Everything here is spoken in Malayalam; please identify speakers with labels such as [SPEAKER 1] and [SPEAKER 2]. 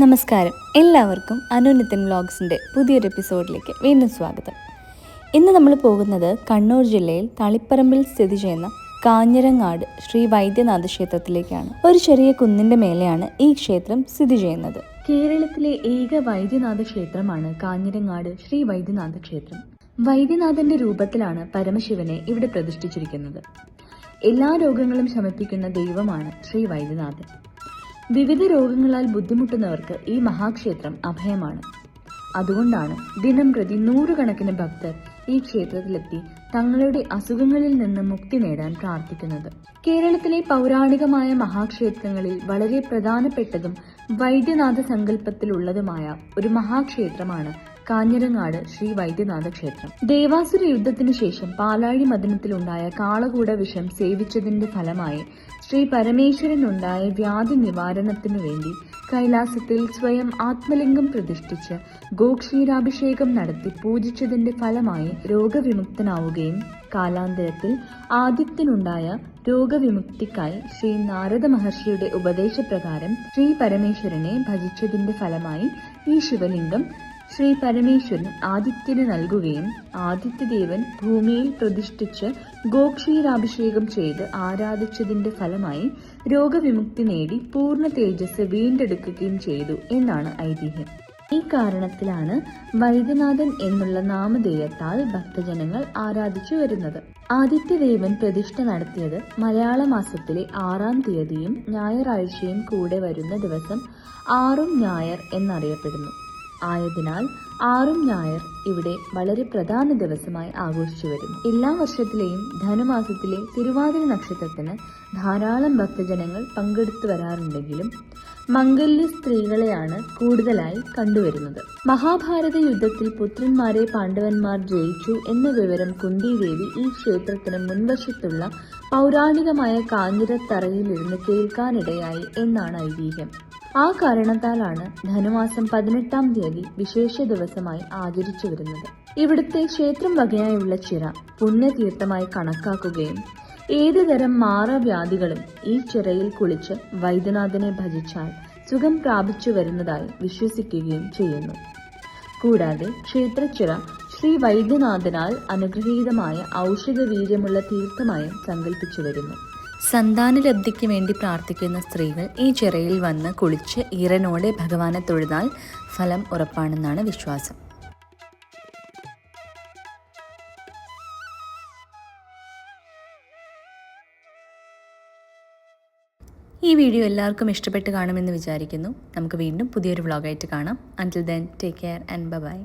[SPEAKER 1] നമസ്കാരം. എല്ലാവർക്കും അനുനിത്തൻ വ്ളോഗ്സിന്റെ പുതിയൊരു എപ്പിസോഡിലേക്ക് വീണ്ടും സ്വാഗതം. ഇന്ന് നമ്മൾ പോകുന്നത് കണ്ണൂർ ജില്ലയിൽ തളിപ്പറമ്പിൽ സ്ഥിതി ചെയ്യുന്ന കാഞ്ഞിരങ്ങാട് ശ്രീ വൈദ്യനാഥ ക്ഷേത്രത്തിലേക്കാണ്. ഒരു ചെറിയ കുന്നിന്റെ മേലെയാണ് ഈ ക്ഷേത്രം സ്ഥിതി ചെയ്യുന്നത്. കേരളത്തിലെ ഏക വൈദ്യനാഥ ക്ഷേത്രമാണ് കാഞ്ഞിരങ്ങാട് ശ്രീ വൈദ്യനാഥ ക്ഷേത്രം. വൈദ്യനാഥന്റെ രൂപത്തിലാണ് പരമശിവനെ ഇവിടെ പ്രതിഷ്ഠിച്ചിരിക്കുന്നത്. എല്ലാ രോഗങ്ങളും ശമിപ്പിക്കുന്ന ദൈവമാണ് ശ്രീ വൈദ്യനാഥൻ. വിവിധ രോഗങ്ങളാൽ ബുദ്ധിമുട്ടുന്നവർക്ക് ഈ മഹാക്ഷേത്രം അഭയമാണ്. അതുകൊണ്ടാണ് ദിനം പ്രതി നൂറുകണക്കിന് ഭക്തർ ഈ ക്ഷേത്രത്തിലെത്തി തങ്ങളുടെ അസുഖങ്ങളിൽ നിന്ന് മുക്തി നേടാൻ പ്രാർത്ഥിക്കുന്നത്. കേരളത്തിലെ പൗരാണികമായ മഹാക്ഷേത്രങ്ങളിൽ വളരെ പ്രധാനപ്പെട്ടതും വൈദ്യനാഥ സങ്കല്പത്തിലുള്ളതുമായ ഒരു മഹാക്ഷേത്രമാണ് കാഞ്ഞിരങ്ങാട് ശ്രീ വൈദ്യനാഥ ക്ഷേത്രം. ദേവാസുര യുദ്ധത്തിനു ശേഷം പാലാഴി മദനത്തിലുണ്ടായ കാളകൂട വിഷം സേവിച്ചതിന്റെ ഫലമായി ശ്രീ പരമേശ്വരനുണ്ടായ വ്യാധി നിവാരണത്തിനു വേണ്ടി കൈലാസത്തിൽ സ്വയം ആത്മലിംഗം പ്രതിഷ്ഠിച്ച് ഗോക്ഷീരാഭിഷേകം നടത്തി പൂജിച്ചതിന്റെ ഫലമായി രോഗവിമുക്തനാവുകയും കാലാന്തരത്തിൽ ആദിത്യനുണ്ടായ രോഗവിമുക്തിക്കായി ശ്രീ നാരദ മഹർഷിയുടെ ഉപദേശപ്രകാരം ശ്രീ പരമേശ്വരനെ ഭജിച്ചതിന്റെ ഫലമായി ഈ ശിവലിംഗം ശ്രീ പരമേശ്വരൻ ആദിത്യന് നൽകുകയും ആദിത്യദേവൻ ഭൂമിയിൽ പ്രതിഷ്ഠിച്ച് ഗോക്ഷീരാഭിഷേകം ചെയ്ത് ആരാധിച്ചതിന്റെ ഫലമായി രോഗവിമുക്തി നേടി പൂർണ തേജസ് വീണ്ടെടുക്കുകയും ചെയ്തു എന്നാണ് ഐതിഹ്യം. ഈ കാരണത്തിലാണ് വൈദ്യനാഥൻ എന്നുള്ള നാമധേയത്താൽ ഭക്തജനങ്ങൾ ആരാധിച്ചു വരുന്നത്. ആദിത്യദേവൻ പ്രതിഷ്ഠ നടത്തിയത് മലയാള മാസത്തിലെ ആറാം തീയതിയും ഞായറാഴ്ചയും കൂടെ വരുന്ന ദിവസം ആറും ഞായർ എന്നറിയപ്പെടുന്നു. ആയതിനാൽ ആറും ഞായർ ഇവിടെ വളരെ പ്രധാന ദിവസമായി ആഘോഷിച്ചു വരുന്നു. എല്ലാ വർഷത്തിലെയും ധനുമാസത്തിലെ തിരുവാതിര നക്ഷത്രത്തിന് ധാരാളം ഭക്തജനങ്ങൾ പങ്കെടുത്തു വരാറുണ്ടെങ്കിലും മംഗല്യ സ്ത്രീകളെയാണ് കൂടുതലായി കണ്ടുവരുന്നത്. മഹാഭാരത യുദ്ധത്തിൽ പുത്രന്മാരെ പാണ്ഡവന്മാർ ജയിച്ചു എന്ന വിവരം കുന്തിദേവി ഈ ക്ഷേത്രത്തിന് മുൻവശത്തുള്ള പൗരാണികമായ കാഞ്ഞിരത്തറയിലിരുന്ന് കേൾക്കാനിടയായി എന്നാണ് ഐതിഹ്യം. ആ കാരണത്താലാണ് ധനുമാസം പതിനെട്ടാം തീയതി വിശേഷ ദിവസമായി ആചരിച്ചു വരുന്നത്. ഇവിടുത്തെ ക്ഷേത്രം വകയായുള്ള ചിറ പുണ്യതീർത്ഥമായി കണക്കാക്കുകയും ഏതു തരം മാറവ്യാധികളും ഈ ചിറയിൽ കുളിച്ച് വൈദ്യനാഥനെ ഭജിച്ചാൽ സുഖം പ്രാപിച്ചു വരുന്നതായി വിശ്വസിക്കുകയും ചെയ്യുന്നു. കൂടാതെ ക്ഷേത്രച്ചിറ ശ്രീ വൈദ്യനാഥനാൽ അനുഗ്രഹീതമായ ഔഷധ വീര്യമുള്ള തീർത്ഥമായും സങ്കല്പിച്ചു വരുന്നു. സന്താനലബ്ധിക്ക് വേണ്ടി പ്രാർത്ഥിക്കുന്ന സ്ത്രീകൾ ഈ ചിറയിൽ വന്ന് കുളിച്ച് ഈറനോടെ ഭഗവാനെ തൊഴുതാൽ ഫലം ഉറപ്പാണെന്നാണ് വിശ്വാസം. ഈ വീഡിയോ എല്ലാവർക്കും ഇഷ്ടപ്പെട്ട് കാണുമെന്ന് വിചാരിക്കുന്നു. നമുക്ക് വീണ്ടും പുതിയൊരു വ്ളോഗായിട്ട് കാണാം. Until then take care and bye